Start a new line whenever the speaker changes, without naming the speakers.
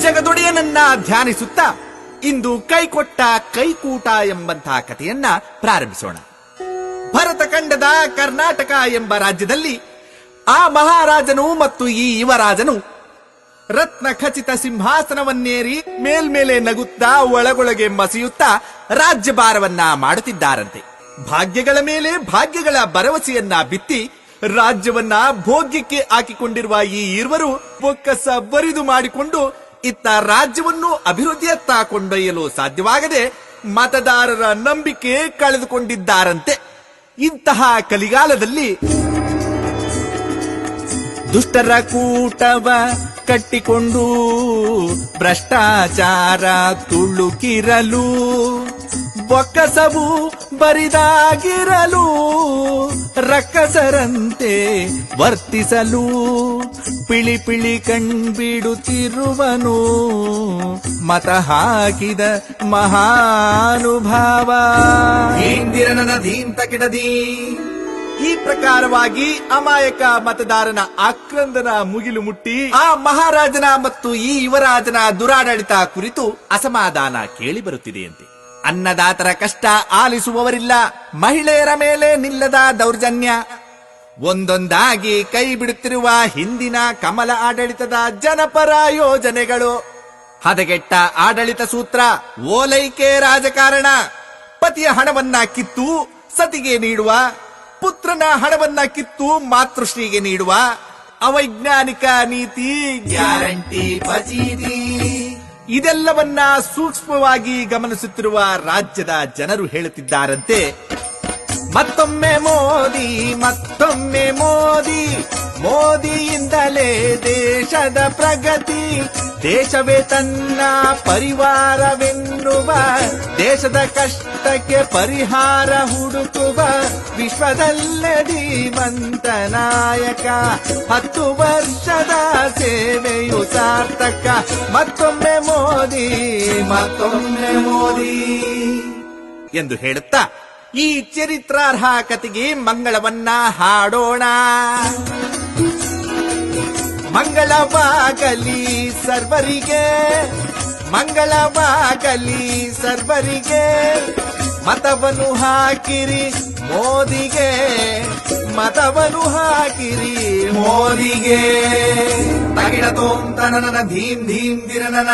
ಜಗದೊಡೆಯನನ್ನ ಧ್ಯಾನಿಸುತ್ತಾ ಇಂದು ಕೈಕೊಟ್ಟ ಕೈಕೂಟ ಎಂಬಂತಹ ಕಥೆಯನ್ನ ಪ್ರಾರಂಭಿಸೋಣ. ಭರತ ಖಂಡದ ಕರ್ನಾಟಕ ಎಂಬ ರಾಜ್ಯದಲ್ಲಿ ಆ ಮಹಾರಾಜನು ಮತ್ತು ಈ ಯುವರಾಜನು ರತ್ನ ಖಚಿತ ಸಿಂಹಾಸನವನ್ನೇರಿ ಮೇಲ್ಮೇಲೆ ನಗುತ್ತಾ ಒಳಗೊಳಗೆ ಮಸಿಯುತ್ತಾ ರಾಜ್ಯಭಾರವನ್ನ ಮಾಡುತ್ತಿದ್ದಾರಂತೆ. ಭಾಗ್ಯಗಳ ಮೇಲೆ ಭಾಗ್ಯಗಳ ಭರವಸೆಯನ್ನ ಬಿತ್ತಿ ರಾಜ್ಯವನ್ನ ಭೋಗ್ಯಕ್ಕೆ ಹಾಕಿಕೊಂಡಿರುವ ಈ ಇರುವರು ಬೊಕ್ಕಸ ಬರಿದು ಮಾಡಿಕೊಂಡು ಇತ್ತ ರಾಜ್ಯವನ್ನು ಅಭಿವೃದ್ಧಿಯತ್ತ ಕೊಂಡೊಯ್ಯಲು ಸಾಧ್ಯವಾಗದೆ ಮತದಾರರ ನಂಬಿಕೆ ಕಳೆದುಕೊಂಡಿದ್ದಾರಂತೆ. ಇಂತಹ ಕಲಿಗಾಲದಲ್ಲಿ ದುಷ್ಟರ ಕೂಟವ ಕಟ್ಟಿಕೊಂಡು ಭ್ರಷ್ಟಾಚಾರ ತುಳುಕಿರಲು ಬೊಕ್ಕಸವು ಬರಿದಾಗಿರಲು ರಕ್ಕಸರಂತೆ ವರ್ತಿಸಲು ಪಿಳಿ ಪಿಳಿ ಕಣ್ಬಿಡುತ್ತಿರುವನು ಮತ ಹಾಕಿದ ಮಹಾನುಭಾವ. ಇಂದಿರನ ಧೀಂತ ಈ ಪ್ರಕಾರವಾಗಿ ಅಮಾಯಕ ಮತದಾರನ ಆಕ್ರಂದನ ಮುಗಿಲು ಮುಟ್ಟಿ ಆ ಮಹಾರಾಜನ ಮತ್ತು ಈ ಯುವರಾಜನ ದುರಾಡಳಿತ ಕುರಿತು ಅಸಮಾಧಾನ ಕೇಳಿ ಬರುತ್ತಿದೆಯಂತೆ. ಅನ್ನದಾತರ ಕಷ್ಟ ಆಲಿಸುವವರಿಲ್ಲ. ಮಹಿಳೆಯರ ಮೇಲೆ ನಿಲ್ಲದ ದೌರ್ಜನ್ಯ. ಒಂದೊಂದಾಗಿ ಕೈ ಬಿಡುತ್ತಿರುವ ಹಿಂದಿನ ಕಮಲ ಆಡಳಿತದ ಜನಪರ ಯೋಜನೆಗಳು. ಹದಗೆಟ್ಟ ಆಡಳಿತ ಸೂತ್ರ ಓಲೈಕೆ ರಾಜಕಾರಣ. ಪತಿಯ ಹಣವನ್ನ ಕಿತ್ತು ಸತಿಗೆ ನೀಡುವ. ಪುತ್ರನ ಹಣವನ್ನ ಕಿತ್ತು ಮಾತೃಶ್ರೀಗೆ ನೀಡುವ. ಅವೈಜ್ಞಾನಿಕ ನೀತಿ ಗ್ಯಾರಂಟಿ ಫಜೀತಿ ಇದೆಲ್ಲವನ್ನ ಸೂಕ್ಷ್ಮವಾಗಿ ಗಮನಿಸುತ್ತಿರುವ ರಾಜ್ಯದ ಜನರು ಹೇಳುತ್ತಿದ್ದಾರಂತೆ ಮತ್ತೊಮ್ಮೆ ಮೋದಿ ಮತ್ತೊಮ್ಮೆ ಮೋದಿ. ಮೋದಿಯಿಂದಲೇ ದೇಶದ ಪ್ರಗತಿ. ದೇಶವೇ ತನ್ನ ಪರಿವಾರವೆನ್ನುವ, ದೇಶದ ಕಷ್ಟಕ್ಕೆ ಪರಿಹಾರ ಹುಡುಕುವ ವಿಶ್ವದಲ್ಲೇ ಧೀಮಂತ ನಾಯಕ. ಹತ್ತು ವರ್ಷದ ಸೇವೆಯು ಸಾರ್ಥಕ. ಮತ್ತೊಮ್ಮೆ ಮೋದಿ ಮತ್ತೊಮ್ಮೆ ಮೋದಿ. ಎಂದು ಹೇಳುತ್ತಾ ಈ ಚರಿತ್ರಾರ್ಹ ಕತೆಗೆ ಮಂಗಳವನ್ನ ಹಾಡೋಣ. ಮಂಗಳವಾಗಲಿ ಸರ್ವರಿಗೆ ಮಂಗಳವಾಗಲಿ ಸರ್ವರಿಗೆ ಮತವನು ಹಾಕಿರಿ ಮೋದಿಗೆ ಮತವನು ಹಾಕಿರಿ ಮೋದಿಗೆ. ತಗಿಡ ನನ್ನ ತನನ ಧೀಂ ಧೀಂ ದಿರನನ